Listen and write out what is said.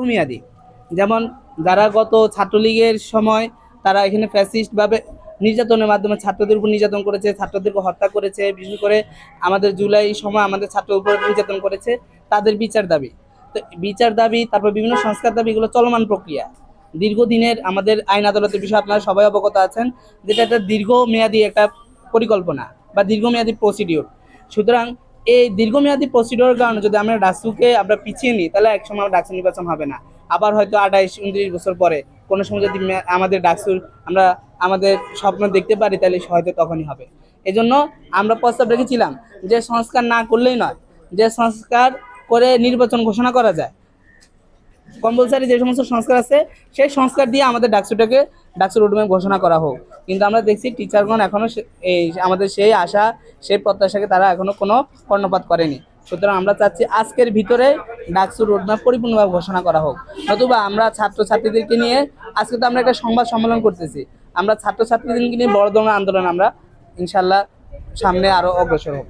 দীর্ঘমেয়াদী যেমন যারা গত ছাত্রলীগের সময় তারা এখানে ফ্যাসিস্টভাবে নির্যাতনের মাধ্যমে ছাত্রদের উপর নির্যাতন করেছে ছাত্রদেরকে হত্যা করেছে, বিশেষ করে আমাদের জুলাই সময় আমাদের ছাত্রের উপর নির্যাতন করেছে, তাদের বিচার দাবি। তো বিচার দাবি, তারপর বিভিন্ন সংস্কার দাবি এগুলো চলমান প্রক্রিয়া। দীর্ঘদিনের আমাদের আইন আদালতের বিষয়ে আপনারা সবাই অবগত আছেন, যেটা একটা দীর্ঘমেয়াদী একটা পরিকল্পনা বা দীর্ঘমেয়াদী প্রসিডিওর সুতরাং এই দীর্ঘমেয়াদী প্রসিডিওর কারণে যদি আমরা ডাকসুকে আমরা পিছিয়ে নিই, তাহলে একসময় আমার ডাকসু নির্বাচন হবে না। আবার হয়তো আঠাইশ, উনত্রিশ বছর পরে কোনো সময় যদি আমাদের ডাকসুর আমরা আমাদের স্বপ্ন দেখতে পারি, তাহলে হয়তো তখনই হবে। এজন্য আমরা প্রস্তাব রেখেছিলাম যে সংস্কার না করলেই নয়, যে সংস্কার করে নির্বাচন ঘোষণা করা যায়। কম্পালসারি যে সমস্ত সংস্কার আছে, সেই সংস্কার দিয়ে আমাদের ডাকসুটাকে ডাকসু রোডম্যাপ ঘোষণা করা হোক। কিন্তু আমরা দেখছি টিচারগণ এখনও এই আমাদের সেই আশা, সেই প্রত্যাশাকে তারা এখনও কোনো কর্ণপাত করেনি। সুতরাং আমরা চাচ্ছি আজকের ভিতরে ডাকসু রোডম্যাপ পরিপূর্ণভাবে ঘোষণা করা হোক। নতুবা আমরা ছাত্রছাত্রীদেরকে নিয়ে, আজকে তো আমরা একটা সংবাদ সম্মেলন করতেছি। আমরা ছাত্রছাত্রীদেরকে নিয়ে বড় ধরনের আন্দোলন আমরা ইনশাল্লাহ সামনে আরও অগ্রসর হব।